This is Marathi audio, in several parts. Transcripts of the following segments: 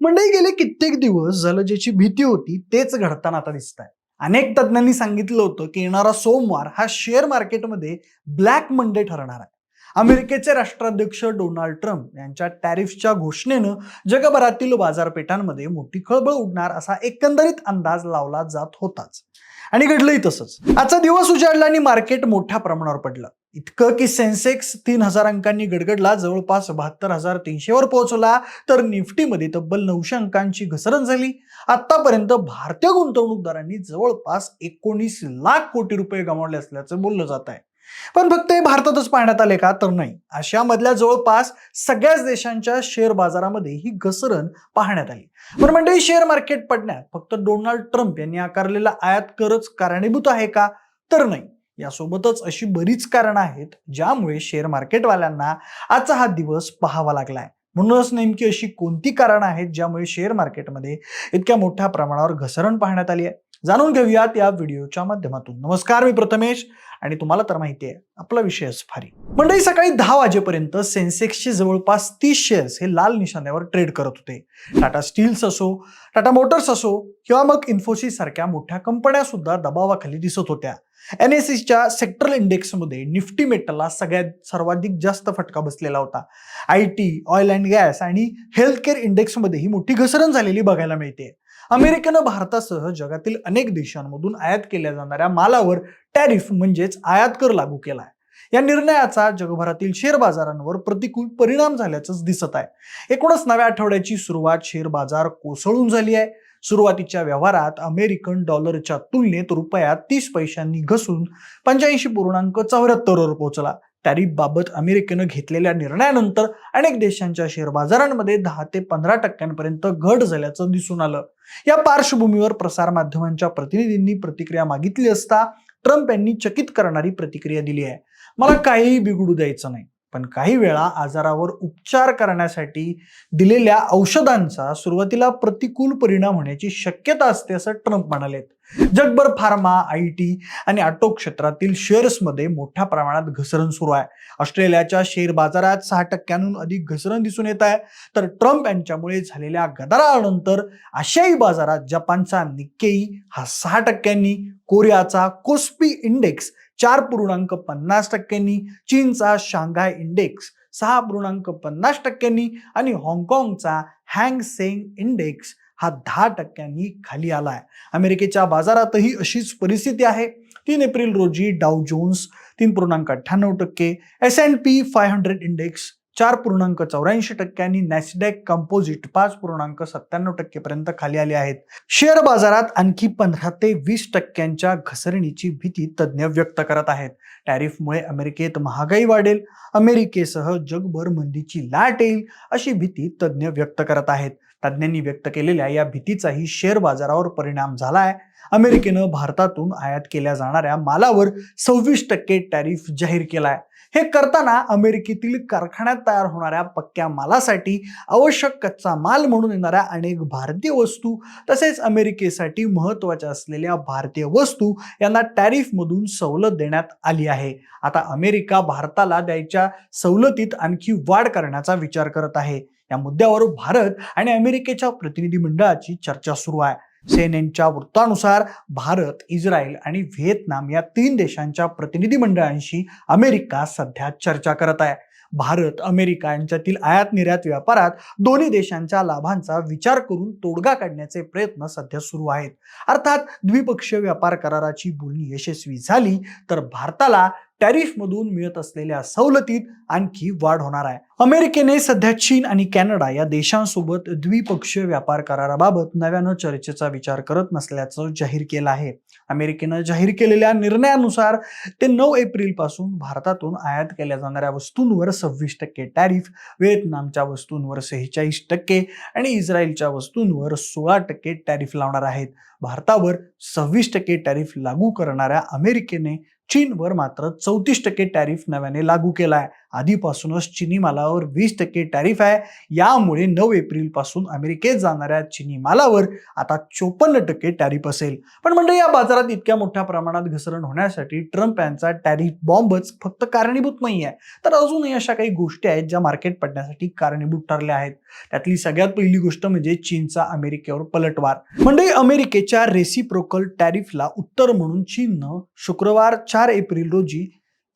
म्हणजे गेले कित्येक दिवस झालं ज्याची भीती होती तेच घडताना आता दिसत आहे अनेक तज्ज्ञांनी सांगितलं होतं की येणारा सोमवार हा शेअर मार्केटमध्ये ब्लॅक मंडे ठरणार आहे. अमेरिकेचे राष्ट्राध्यक्ष डोनाल्ड ट्रम्प यांच्या टॅरिफच्या घोषणेनं जगभरातील बाजारपेठांमध्ये मोठी खळबळ उडणार असा एकंदरीत अंदाज लावला जात होताच. आणि घडलंही तसंच. आजचा दिवस उजाडला आणि मार्केट मोठ्या प्रमाणावर पडलं. इतकं की सेन्सेक्स तीन हजार अंकांनी गडगडला जवळपास बहात्तर हजार तीनशेवर पोहोचला तर निफ्टीमध्ये तब्बल नऊशे अंकांची घसरण झाली. आतापर्यंत भारतीय गुंतवणूकदारांनी जवळपास एकोणीस लाख कोटी रुपये गमावले असल्याचं बोललं जात आहे. पण फक्त हे भारतातच पाहण्यात आले का? तर नाही. आशियामधल्या जवळपास सगळ्याच देशांच्या शेअर बाजारामध्ये ही घसरण पाहण्यात आली. पण म्हणजे शेअर मार्केट पडण्यात फक्त डोनाल्ड ट्रम्प यांनी आकारलेला आयात करच कारणीभूत आहे का? तर नाही. यासोबतच अशी बरीच कारणं आहेत ज्यामुळे शेअर मार्केटवाल्यांना आजचा हा दिवस पाहावा लागलाय. म्हणूनच नेमकी अशी कोणती कारणं आहेत ज्यामुळे शेअर मार्केटमध्ये इतक्या मोठ्या प्रमाणावर घसरण पाहण्यात आली आहे? जाणून घेऊयात या व्हिडिओच्या माध्यमातून. नमस्कार मी प्रथमेश आणि तुम्हाला तर माहिती आहे आपला विषयच भारी मंडळी सकाळी दहा वाजेपर्यंत सेन्सेक्सचे जवळपास तीस शेअर्स हे लाल निशाण्यावर ट्रेड करत होते. टाटा स्टील्स असो टाटा मोटर्स असो किंवा मग इन्फोसिस सारख्या मोठ्या कंपन्या सुद्धा दबावाखाली दिसत होत्या. एन एस सीच्या सेक्टरल इंडेक्समध्ये निफ्टी मेटलला सगळ्यात सर्वाधिक जास्त फटका बसलेला होता. I T oil and gas आणि हेल्थ केअर इंडेक्समध्ये ही मोठी घसरण झालेली बघायला मिळते. अमेरिकेनं भारतासह जगातील अनेक देशांमधून आयात केल्या जाणाऱ्या मालावर टॅरिफ म्हणजेच आयात कर लागू केलाय. या निर्णयाचा जगभरातील शेअर बाजारांवर प्रतिकूल परिणाम झाल्याचंच दिसत आहे. एकूणच नव्या आठवड्याची सुरुवात शेअर बाजार कोसळून झाली आहे. सुरुवातीच्या व्यवहारात अमेरिकन डॉलरच्या तुलनेत रुपया तीस पैशांनी घसून पंच्याऐंशी पूर्णांक चौऱ्याहत्तरवर पोहोचला. टॅरिफ बाबत अमेरिकेनं घेतलेल्या निर्णयानंतर अनेक देशांच्या शेअर बाजारांमध्ये दहा ते पंधरा टक्क्यांपर्यंत घट झाल्याचं दिसून आलं. या पार्श्वभूमीवर प्रसारमाध्यमांच्या प्रतिनिधींनी प्रतिक्रिया मागितली असता ट्रम्प यांनी चकित करणारी प्रतिक्रिया दिली आहे. मला काहीही बिघडू द्यायचं नाही. पण काही वेळा आजारावर उपचार करण्यासाठी दिलेल्या औषधांचा सुरुवातीला प्रतिकूल परिणाम होण्याची शक्यता असते असं ट्रम्प म्हणालेत. जगभर फार्मा आय टी आणि ऑटो क्षेत्रातील शेअर्समध्ये मोठ्या प्रमाणात घसरण सुरू आहे. ऑस्ट्रेलियाच्या शेअर बाजारात सहा टक्क्यांहून अधिक घसरण दिसून येत आहे. तर ट्रम्प यांच्यामुळे झालेल्या गदारानंतर आशियाई बाजारात जपानचा निक्केई हा सहा टक्क्यांनी कोरियाचा कोस्पी इंडेक्स चार पूर्णांक पन्नास टक्क्यांनी चीनचा शांघाय इंडेक्स सहा पूर्णांक पन्नास टक्क्यांनी आणि हाँगकाँगचा हँग सेंग इंडेक्स हा दहा टक्क्यांनी खाली आलाय. अमेरिकेच्या बाजारातही अशीच परिस्थिती आहे. तीन एप्रिल रोजी डाव जोन्स तीन पूर्णांक अठ्ठ्याण्णव टक्के S and P five hundred index चार पूर्णांक चौऱ्याऐंशी टक्क्यांनी नॅसडॅक कंपोजिट पाच पूर्णांक सत्त्याण्णव टक्केपर्यंत खाली आले आहेत. शेअर बाजारात आणखी पंधरा ते वीस टक्क्यांच्या घसरणीची भीती तज्ज्ञ व्यक्त करत आहेत. टॅरिफमुळे अमेरिकेत महागाई वाढेल अमेरिकेसह जगभर मंदीची लाट येईल अशी भीती तज्ज्ञ व्यक्त करत आहेत. तज्ज्ञांनी व्यक्त केलेल्या या भीतीचाही शेअर बाजारावर परिणाम झाला आहे अमेरिकेनं भारतातून आयात केल्या जाणाऱ्या मालावर सव्वीस टक्के टॅरिफ जाहीर केलाय. हे करताना अमेरिकेतील कारखान्यात तयार होणाऱ्या पक्क्या मालासाठी आवश्यक कच्चा माल म्हणून येणाऱ्या अनेक भारतीय वस्तू तसेच अमेरिकेसाठी महत्त्वाच्या असलेल्या भारतीय वस्तू यांना टॅरिफमधून सवलत देण्यात आली आहे. आता अमेरिका भारताला द्यायच्या सवलतीत आणखी वाढ करण्याचा विचार करत आहे. या मुद्द्यावर भारत आणि अमेरिकेच्या प्रतिनिधी मंडळाची चर्चा सुरू आहे. सेनेनच्या वृत्तानुसार भारत इस्रायल आणि व्हिएतनाम या तीन देशांच्या प्रतिनिधी मंडळांशी अमेरिका सध्या चर्चा करत आहे. भारत अमेरिका यांच्यातील आयात निर्यात व्यापारात दोन्ही देशांच्या लाभांचा विचार करून तोडगा काढण्याचे प्रयत्न सध्या सुरू आहेत. अर्थात द्विपक्षीय व्यापार कराराची बोलणी यशस्वी झाली तर भारताला टॅरिफमधून मिळत असलेल्या सवलतीत आणखी वाढ होणार आहे. अमेरिकेने सध्या चीन आणि कॅनडा या देशांसोबत द्विपक्षीय व्यापार कराराबाबत नव्यानं चर्चेचा विचार करत नसल्याचं जाहीर केलं आहे. अमेरिकेनं जाहीर केलेल्या निर्णयानुसार ते नऊ एप्रिलपासून भारतातून आयात केल्या जाणाऱ्या वस्तूंवर सव्वीस टक्के टॅरिफ व्हिएतनामच्या वस्तूंवर सेहेचाळीस टक्के आणि इस्रायलच्या वस्तूंवर सोळा टक्के टॅरिफ लावणार आहेत. भारतावर सव्वीस टक्के टॅरिफ लागू करणाऱ्या अमेरिकेने चीनवर मात्र चौतीस टक्के टॅरिफ नव्याने लागू केला आहे आधीपासूनच चिनी मालावर वीस टक्के टॅरिफ आहे. यामुळे नऊ एप्रिलपासून अमेरिकेत जाणाऱ्या चिनी मालावर आता चोपन्न टक्के टॅरिफ असेल. पण म्हणजे या बाजारात इतक्या मोठ्या प्रमाणात घसरण होण्यासाठी ट्रम्प यांचा टॅरिफ बॉम्बच फक्त कारणीभूत नाही आहे तर अजूनही अशा काही गोष्टी आहेत ज्या मार्केट पडण्यासाठी कारणीभूत ठरल्या आहेत. त्यातली सगळ्यात पहिली गोष्ट म्हणजे चीनचा अमेरिकेवर पलटवार. म्हणजे अमेरिकेच्या रेसिप्रोकल टॅरिफला उत्तर म्हणून चीननं शुक्रवार चार एप्रिल रोजी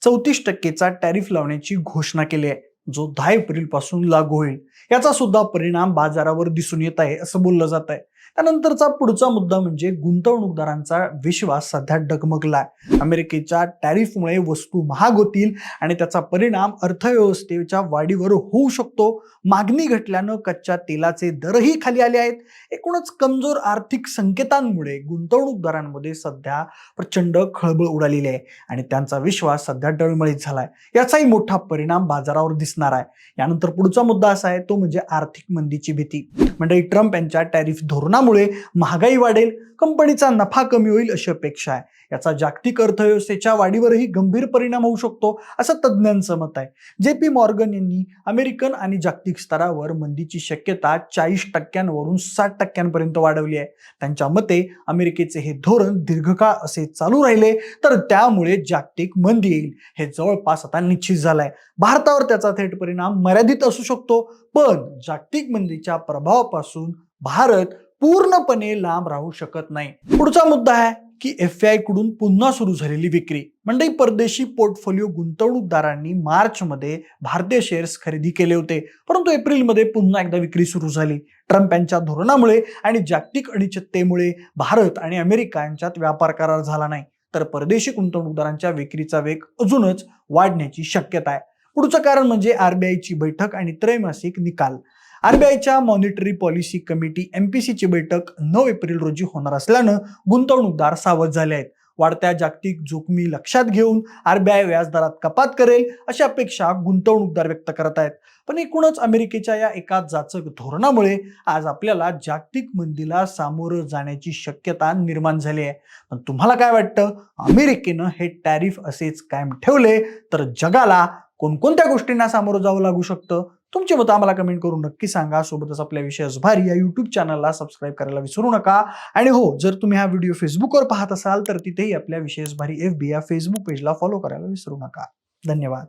चौतीस टक्केचा टॅरिफ लावण्याची घोषणा केली आहे. जो दहा एप्रिलपासून लागू होईल. याचा सुद्धा परिणाम बाजारावर दिसून येत आहे असं बोललं जात आहे. त्यानंतरचा पुढचा मुद्दा म्हणजे गुंतवणूकदारांचा विश्वास सध्या डगमगलाय. अमेरिकेच्या टॅरिफमुळे वस्तू महाग होतील आणि त्याचा परिणाम अर्थव्यवस्थेच्या वाढीवर होऊ शकतो. मागणी घटल्यानं कच्च्या तेलाचे दरही खाली आले आहेत. एकूणच कमजोर आर्थिक संकेतांमुळे गुंतवणूकदारांमध्ये सध्या प्रचंड खळबळ उडालेली आहे आणि त्यांचा विश्वास सध्या डळमळीत झालाय. याचाही मोठा परिणाम बाजारावर दिसणार आहे. यानंतर पुढचा मुद्दा असा आहे तो म्हणजे आर्थिक मंदीची भीती. म्हणजे ट्रम्प यांच्या टॅरिफ धोरणामुळे महागाई वाढेल कंपनीचा नफा कमी होईल अशी अपेक्षा आहे. याचा जागतिक अर्थव्यवस्थेच्या वाढीवरही गंभीर परिणाम होऊ शकतो असं तज्ज्ञांचं मत आहे. जे पी मॉर्गन यांनी अमेरिकन आणि जागतिक स्तरावर मंदीची शक्यता चाळीस टक्क्यांवरून साठ टक्क्यांपर्यंत वाढवली आहे. त्यांच्या मते अमेरिकेचे हे धोरण दीर्घकाळ असे चालू राहिले तर त्यामुळे जागतिक मंदी येईल. हे जवळपास आता निश्चित झालंय. भारतावर त्याचा थेट परिणाम मर्यादित असू शकतो पण जागतिक मंदीच्या प्रभावापासून भारत पूर्णपणे लांब राहू शकत नाही. पुढचा मुद्दा आहे की एफ आयकडून पुन्हा सुरू झालेली विक्री. म्हणजे परदेशी पोर्टफोलिओ गुंतवणूकदारांनी मार्च मध्ये भारतीय शेअर्स खरेदी केले होते. परंतु एप्रिलमध्ये पुन्हा एकदा विक्री सुरू झाली. ट्रम्प यांच्या धोरणामुळे आणि जागतिक अनिश्चिततेमुळे भारत आणि अमेरिका यांच्यात व्यापार करार झाला नाही. तर परदेशी गुंतवणूकदारांच्या विक्रीचा वेग अजूनच वाढण्याची शक्यता आहे. पुढचं कारण म्हणजे आरबीआयची बैठक आणि त्रैमासिक निकाल. आरबीआयच्या मॉनिटरी पॉलिसी कमिटी एमपीसीची बैठक नऊ एप्रिल रोजी होणार असल्यानं गुंतवणूकदार सावध झाले आहेत. वाढत्या जागतिक जोखमी लक्षात घेऊन आरबीआय व्याजदरात कपात करेल अशी अपेक्षा गुंतवणूकदार व्यक्त करत आहेत. पण एकूणच अमेरिकेच्या या एका जाचक धोरणामुळे आज आपल्याला जागतिक मंदीला सामोरं जाण्याची शक्यता निर्माण झाली आहे. पण तुम्हाला काय वाटतं? अमेरिकेनं हे टॅरिफ असेच कायम ठेवले तर जगाला कोणकोणत्या गोष्टींना सामोरं जावं लागू शकतं? तुमचे मतं आम्हाला कमेंट करून नक्की सांगा. सोबतच आपल्या विषयास भारी या युट्यूब चॅनलला सबस्क्राईब करायला विसरू नका. आणि हो जर तुम्ही हा व्हिडिओ फेसबुकवर पाहत असाल तर तिथेही आपल्या विशेष भारी एफ बी या फेसबुक पेजला फॉलो करायला विसरू नका. धन्यवाद.